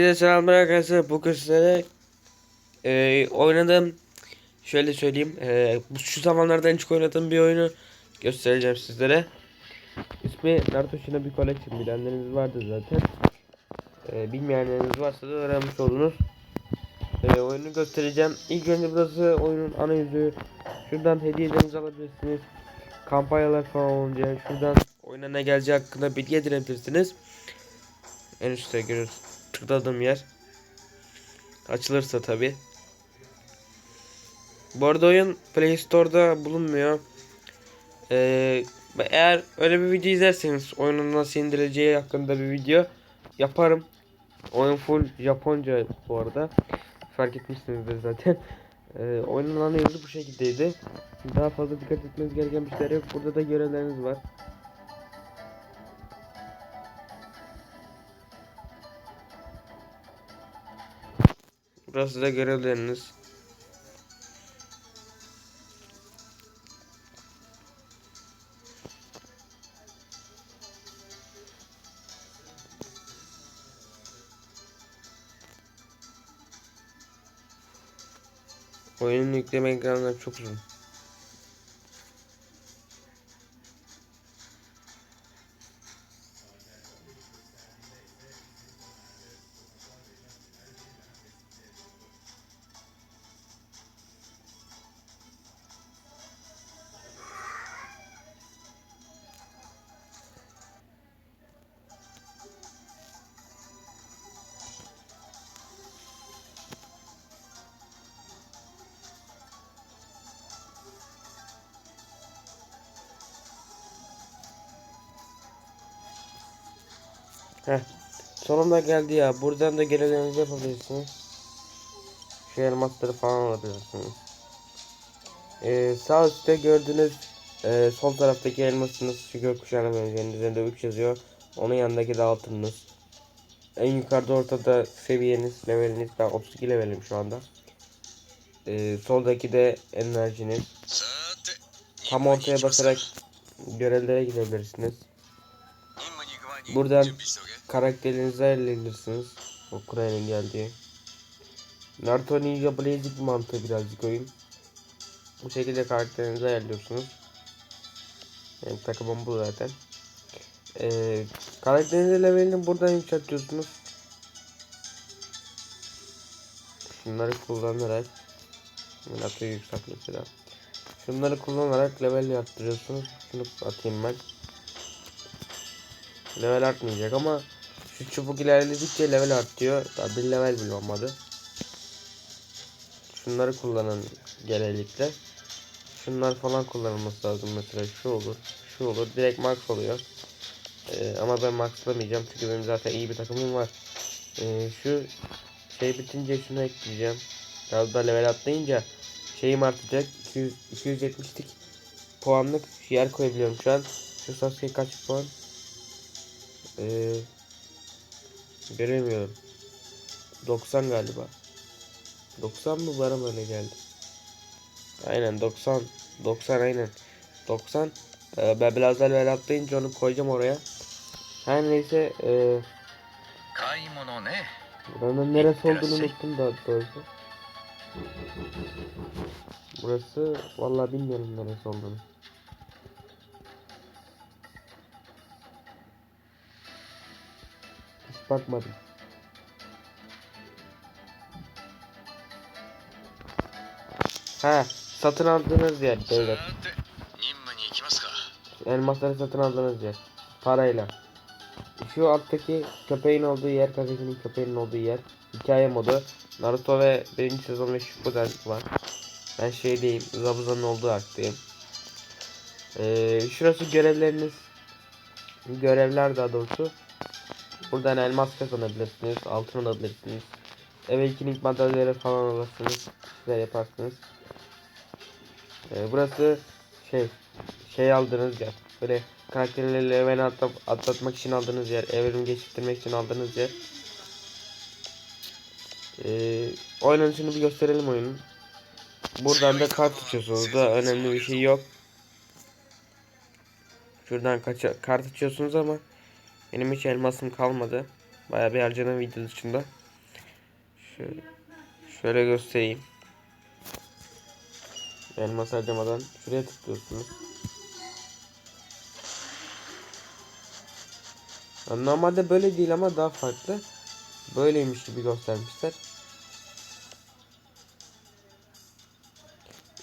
Herkese selamlar arkadaşlar. Bugün sizlere e, oynadığım şöyle söyleyeyim. E, bu şu zamanlarda en çok oynadığım bir oyunu göstereceğim sizlere. İsmi Naruto Shinobi Collection. Bilenleriniz vardır zaten. E, bilmeyenleriniz varsa da öğrenmiş oldunuz. E, oyunu göstereceğim. İlk önce burası oyunun ana yüzü. Şuradan hediyelerinizi alabilirsiniz. Kampanyalar falan olunca şuradan oyuna ne geleceği hakkında bilgi edinebilirsiniz. En üstte görüyorsunuz tıkladığım yer. Açılırsa tabi. Bu arada oyun Play Store'da bulunmuyor. Ee, eğer öyle bir video izlerseniz oyunun nasıl indirileceği hakkında bir video yaparım. Oyun full Japonca bu arada. Fark etmişsinizdir zaten. Ee, oyunun ana bu şekildeydi. Daha fazla dikkat etmeniz gereken bir şeyler yok. Burada da görevleriniz var. Burası da görevleriniz. Oyunun yükleme ekranları çok uzun. Sonunda geldi ya. Buradan da görevlerinizi yapabilirsiniz. Şu elmasları falan alabilirsiniz. Ee, sağ üstte gördüğünüz e, sol taraftaki elmasınız şu gökkuşağına benzeyen üzerinde 3 yazıyor. Onun yanındaki de altınınız. En yukarıda ortada seviyeniz, leveliniz. Ben 32 levelim şu anda. Ee, soldaki de enerjiniz. Tam ortaya basarak görevlere gidebilirsiniz. Buradan karakterinizi ayarlayabilirsiniz. O Kura'nın geldiği. Naruto Ninja Blazing mantığı birazcık oyun. Bu şekilde karakterinizi ayarlıyorsunuz. Benim takımım bu zaten. Ee, karakterinizin levelini buradan yükseltiyorsunuz. Şunları kullanarak Naruto'yu yükselt mesela. Şunları kullanarak level yaptırıyorsunuz. Şunu atayım ben. Level artmayacak ama şu çubuk ilerledikçe level artıyor. Daha bir level bile olmadı. Şunları kullanın genellikle. Şunlar falan kullanılması lazım mesela şu olur. Şu olur. Direkt max oluyor. Ee, ama ben maxlamayacağım çünkü benim zaten iyi bir takımım var. Ee, şu şey bitince şunu ekleyeceğim. Biraz da level atlayınca şeyim artacak. 200, 270'lik puanlık yer koyabiliyorum şu an. Şu Sasuke kaç puan? Ee, göremiyorum. 90 galiba. 90 mı bana böyle geldi? Aynen 90. 90 aynen. 90. Ee, ben biraz daha böyle atlayınca onu koyacağım oraya. Her neyse. E, buranın neresi olduğunu unuttum da doğrusu. Burası vallahi bilmiyorum neresi olduğunu. bakmadım. Ha, satın aldığınız yer beyler. Elmasları satın aldığınız yer. Parayla. Şu alttaki köpeğin olduğu yer, kafesinin köpeğinin olduğu yer. Hikaye modu. Naruto ve 1. sezon ve Shippuden var. Ben şey diyeyim, Zabuza'nın olduğu aktayım. Ee, şurası görevleriniz. Görevler daha doğrusu. Buradan elmas kazanabilirsiniz, altın alabilirsiniz. Awakening madalyaları falan alırsınız. Size yaparsınız. Ee, burası şey şey aldığınız yer. Böyle karakterleri level atlat, atlatmak için aldığınız yer. Evrim geçirtmek için aldığınız yer. Ee, oynanışını bir gösterelim oyunun. Buradan da kart açıyorsunuz da önemli bir şey yok. Şuradan kaça, kart açıyorsunuz ama benim hiç elmasım kalmadı. Baya bir harcadım video dışında. Şöyle, şöyle göstereyim. Elmas harcamadan şuraya tıklıyorsunuz. Normalde böyle değil ama daha farklı. Böyleymiş gibi göstermişler.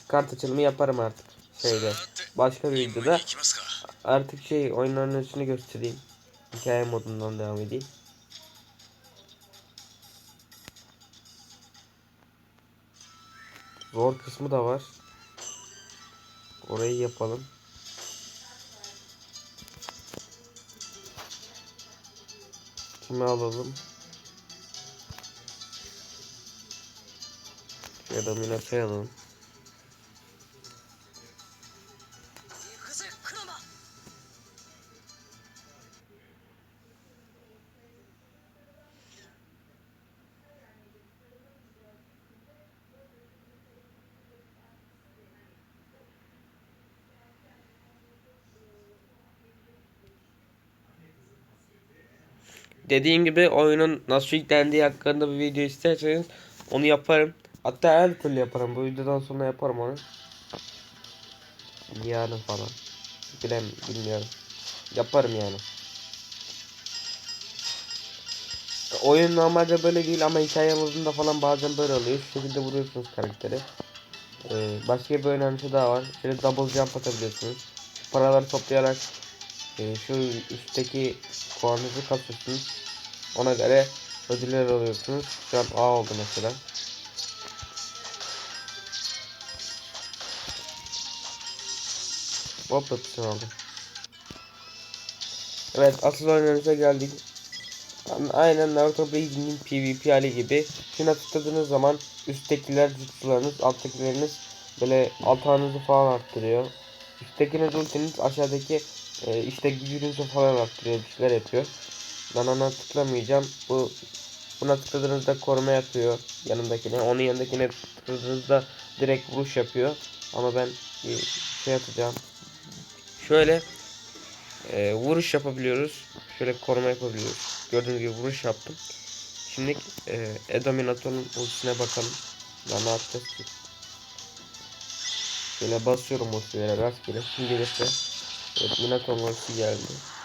Kart açılımı yaparım artık. Şeyde. Başka bir videoda. Artık şey oyunların içini göstereyim. Hikaye modundan devam edeyim. Zor kısmı da var. Orayı yapalım. Kimi alalım? Ya da Minata'yı alalım. Dediğim gibi oyunun nasıl yüklendiği hakkında bir video isterseniz onu yaparım. Hatta her türlü yaparım. Bu videodan sonra yaparım onu. Yarın falan. Bilem bilmiyorum. Yaparım yani. Oyun normalde böyle değil ama hikaye modunda falan bazen böyle oluyor. Şu şekilde vuruyorsunuz karakteri. Ee, başka bir oynanışı daha var. Şöyle double jump atabiliyorsunuz. Şu paraları toplayarak e, şu üstteki puanınızı kasıyorsunuz. Ona göre ödüller alıyorsunuz. Şu an A oldu mesela. Hop hepsini aldım. Evet asıl oynanışa geldik. Aynen Naruto Blazing'in PvP hali gibi. Şuna tıkladığınız zaman üsttekiler jutsularınız, alttakileriniz böyle altağınızı falan arttırıyor. Üsttekiniz ultiniz aşağıdaki e, işte gücünüzü falan arttırıyor, bir şeyler yapıyor. Ben ona tıklamayacağım. Bu buna tıkladığınızda koruma yapıyor yanındakine. Onun yanındakine tıkladığınızda direkt vuruş yapıyor. Ama ben bir şey yapacağım. Şöyle e, vuruş yapabiliyoruz. Şöyle koruma yapabiliyoruz. Gördüğünüz gibi vuruş yaptım. Şimdi e, Edominator'un ultisine bakalım. Ya ne yapacağız? Şöyle basıyorum ultilere rastgele. Kim gelirse. Evet Minator'un ultisi geldi.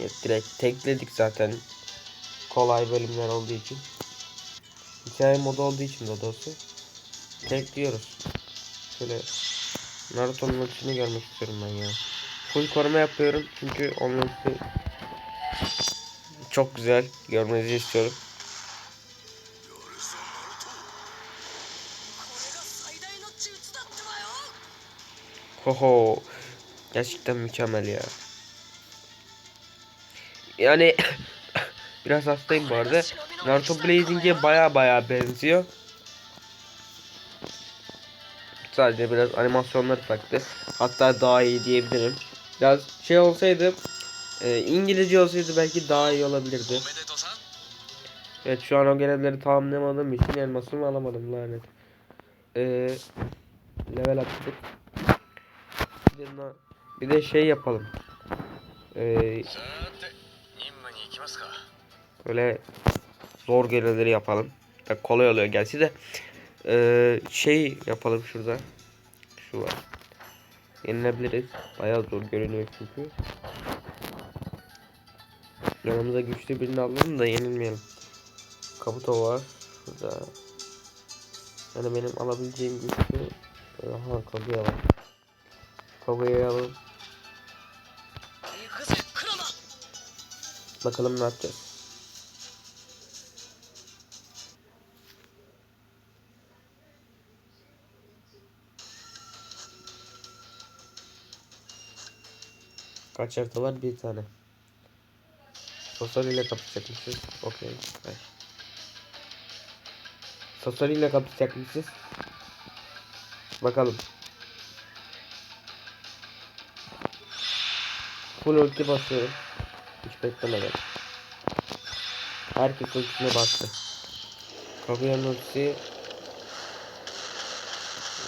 Evet, direkt tekledik zaten. Kolay bölümler olduğu için. Hikaye modu olduğu için de doğrusu. Tekliyoruz. Şöyle Naruto'nun ölçüsünü görmek istiyorum ben ya. Full koruma yapıyorum çünkü onun çok güzel. Görmenizi istiyorum. Hoho. Gerçekten mükemmel ya. Yani biraz hastayım bu arada. Naruto Blazing'e baya baya benziyor. Sadece biraz animasyonları farklı. Hatta daha iyi diyebilirim. Biraz şey olsaydı e, İngilizce olsaydı belki daha iyi olabilirdi. Evet şu an o görevleri tamamlamadığım için elmasımı alamadım lanet. Ee, level attık. Bir de, bir de şey yapalım. Ee, Öyle zor görevleri yapalım. Tabii kolay oluyor gerçi de. Ee, şey yapalım şurada. Şu var. Yenilebiliriz. Bayağı zor görünüyor çünkü. Yanımıza güçlü birini alalım da yenilmeyelim. Kabuto var. Şurada. Yani benim alabileceğim güçlü. Aha kabuya var. Kabuya alalım. Bakalım ne yapacağız. Kaç harita var? Bir tane. Sosoli ile kapışacakmışız. Okey. Sosoli ile kapışacakmışız. Bakalım. Full ulti basıyorum. Hiç beklemeden. Herkes ultisine bastı. Kaguya'nın ultisi.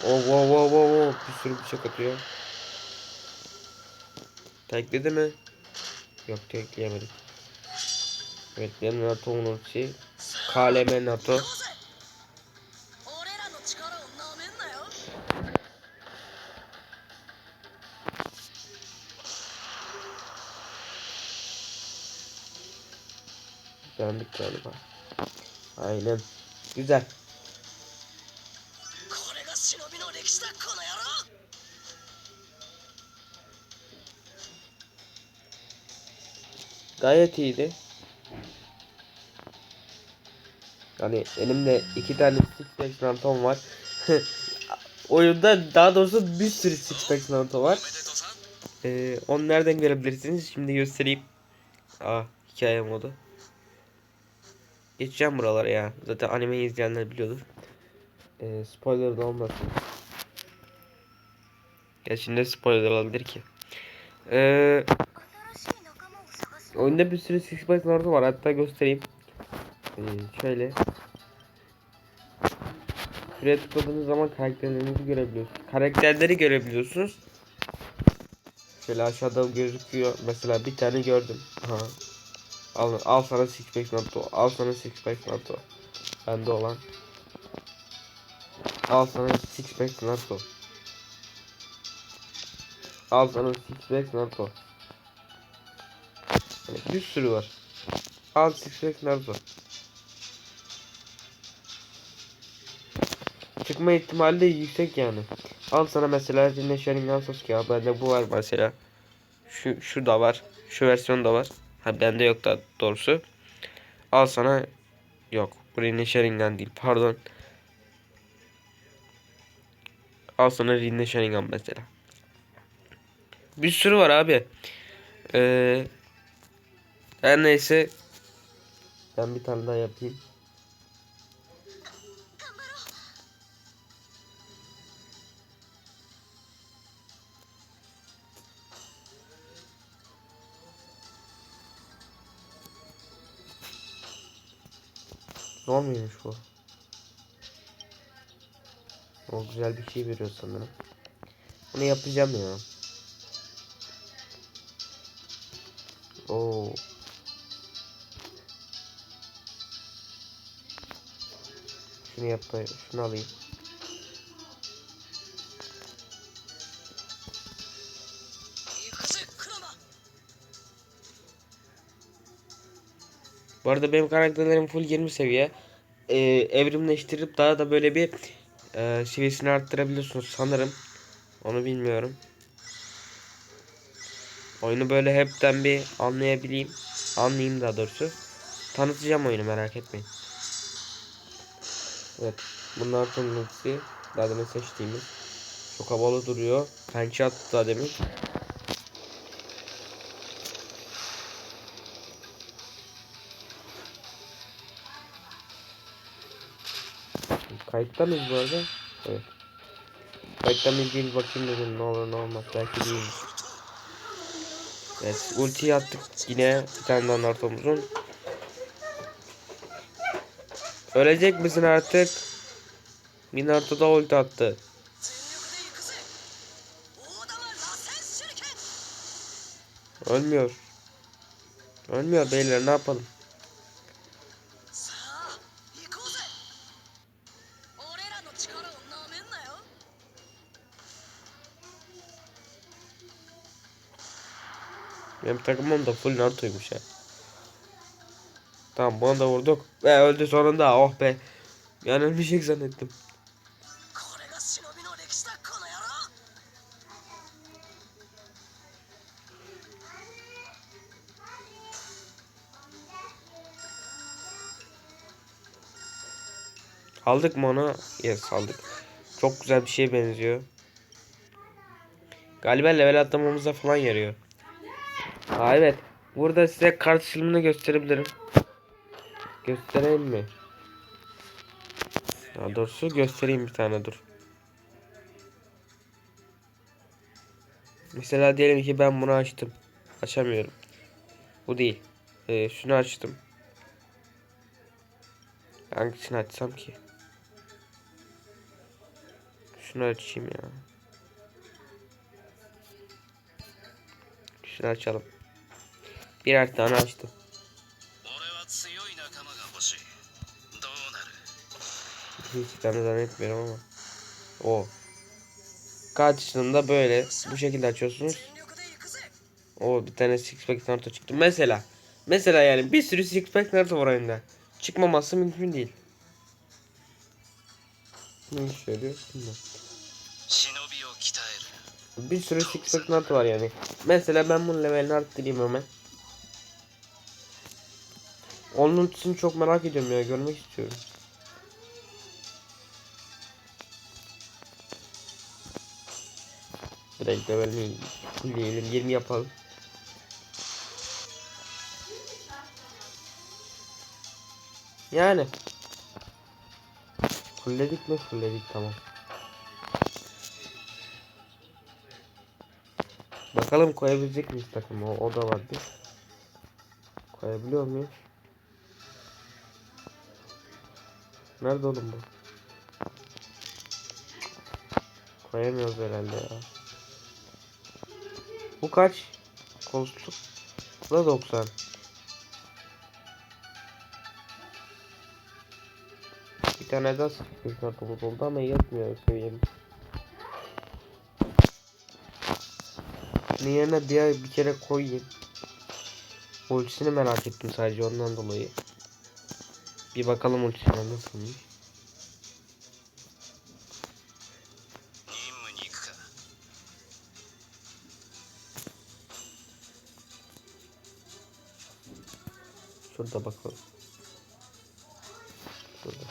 Oh wow wow wow wow. Bir sürü bıçak atıyor. Tekledi mi? Yok tekleyemedik. Evet benim Nato'nun ultisi. KLM NATO. Döndük galiba. Aynen. Güzel. Gayet iyiydi. Yani elimde iki tane six pack nantom var. Oyunda daha doğrusu bir sürü six pack nanto var. Ee, onu nereden görebilirsiniz? Şimdi göstereyim. Aa hikaye modu. Geçeceğim buralara ya. Zaten animeyi izleyenler biliyordur. Ee, spoiler da olmasın. Ya şimdi spoiler olabilir ki. Ee, oyunda bir sürü Six Bytes var. Hatta göstereyim. Ee, şöyle. Şuraya tıkladığınız zaman karakterlerinizi görebiliyorsunuz. Karakterleri görebiliyorsunuz. Şöyle aşağıda gözüküyor. Mesela bir tane gördüm. Aha. Al, al sana six pack Naruto. Al sana six pack Naruto. Bende olan. Al sana six pack Naruto. Al sana six pack Naruto. Yani bir sürü var. Al six pack Naruto. Çıkma ihtimali de yüksek yani. Al sana mesela Rinne Sharingan Sasuke. Bende bu var mesela. Şu, şu da var. Şu versiyon da var. Ha bende yok da doğrusu. Al sana yok. Bu Rinne Sharingan değil. Pardon. Al sana Rinne Sharingan mesela. Bir sürü var abi. Ee, her neyse. Ben bir tane daha yapayım. Zor muymuş bu? O güzel bir şey veriyor sanırım. Bunu yapacağım ya. Oo. Şunu yap da şunu alayım. Bu arada benim karakterlerim full 20 seviye. Ee, evrimleştirip daha da böyle bir e, seviyesini arttırabiliyorsunuz sanırım. Onu bilmiyorum. Oyunu böyle hepten bir anlayabileyim. Anlayayım daha doğrusu. Tanıtacağım oyunu merak etmeyin. Evet. Bunlar sonrası daha demin seçtiğimiz. Çok havalı duruyor. Pençe attı daha demin. Kayıtta mıyız bu arada? Evet. Kayıtta mıyız değil bakayım dedim ne olur ne olmaz belki değil. Evet ulti attık yine bir tane daha Naruto'muzun. Ölecek misin artık? Minato da ulti attı. Ölmüyor. Ölmüyor beyler ne yapalım? Benim takımım da full Naruto'ymuş ya. Tamam bunu da vurduk. Ve öldü sonunda oh be. Yani ölmeyecek zannettim. Aldık mı onu? Yes aldık. Çok güzel bir şeye benziyor. Galiba level atlamamıza falan yarıyor. Aa evet. Burada size kart açılımını gösterebilirim. Göstereyim mi? Daha doğrusu göstereyim bir tane dur. Mesela diyelim ki ben bunu açtım. Açamıyorum. Bu değil. Ee, şunu açtım. Hangisini açsam ki? Şunu açayım ya. Hepsini açalım. Birer tane açtım. İki tane zannetmiyorum ama. O. Kağıt Kartışında böyle bu şekilde açıyorsunuz. O bir tane six pack Naruto çıktı. Mesela. Mesela yani bir sürü six pack Naruto var oyunda. Çıkmaması mümkün değil. Ne söylüyor? Bir sürü six pack Naruto var yani. Mesela ben bunu levelini arttırayım hemen. Onun ultisini çok merak ediyorum ya görmek istiyorum. Direkt levelini fullleyelim 20 yapalım. Yani. Fullledik mi? Fullledik tamam. Bakalım koyabilecek miyiz takımı? O, o da var bir. Koyabiliyor muyuz? Nerede oğlum bu? Koyamıyoruz herhalde ya. Bu kaç? Koltuk. Bu da 90. Bir tane daha sıfır kartımız oldu ama yetmiyor seviyemiz. Bunun yerine bir, bir kere koyayım. Ultisini merak ettim sadece ondan dolayı. Bir bakalım ultisine nasılmış. Şurada bakalım. Şurada.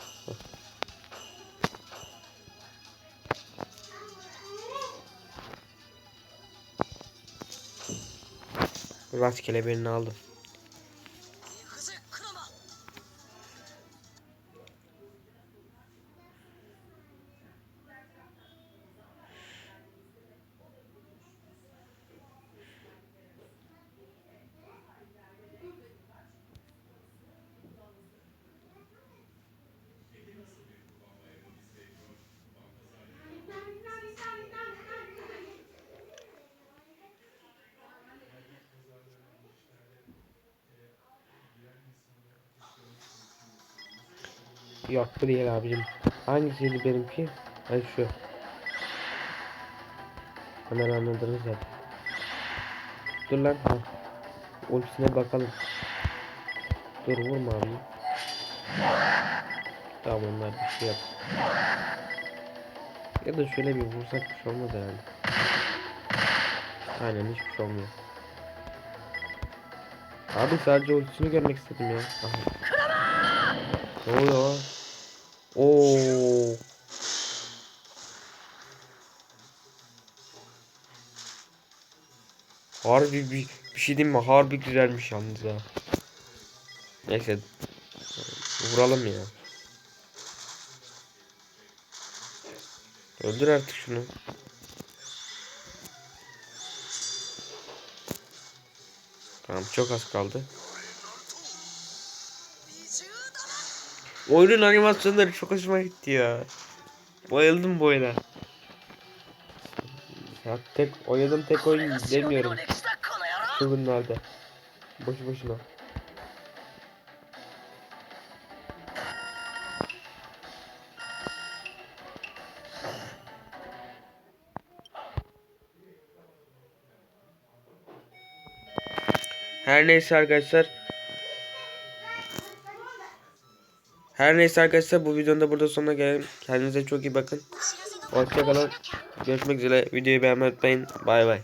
Rastgele birini aldım. Yok bu değil abicim. Hangisiydi benimki? Ay şu. Hemen anladınız ya. Dur lan. Ha. Ultisine bakalım. Dur vurma abi. Tamam onlar bir şey yap. Ya da şöyle bir vursak bir şey olmaz herhalde. Aynen hiçbir şey olmuyor. Abi sadece ultisini görmek istedim ya. Aha. Ne oluyor? Oo. Harbi bir, bir şey diyeyim mi? Harbi güzelmiş yalnız ha. Neyse. Vuralım ya. Öldür artık şunu. Tamam çok az kaldı. Oyunun animasyonları çok hoşuma gitti ya. Bayıldım bu oyuna. Ya tek oynadım tek oyun demiyorum. Şu bunlarda. Boş boşuna. Her neyse arkadaşlar Her neyse arkadaşlar bu videonun da burada sonuna gelelim. Kendinize çok iyi bakın. Hoşçakalın. Görüşmek üzere. Videoyu beğenmeyi unutmayın. Bay bay.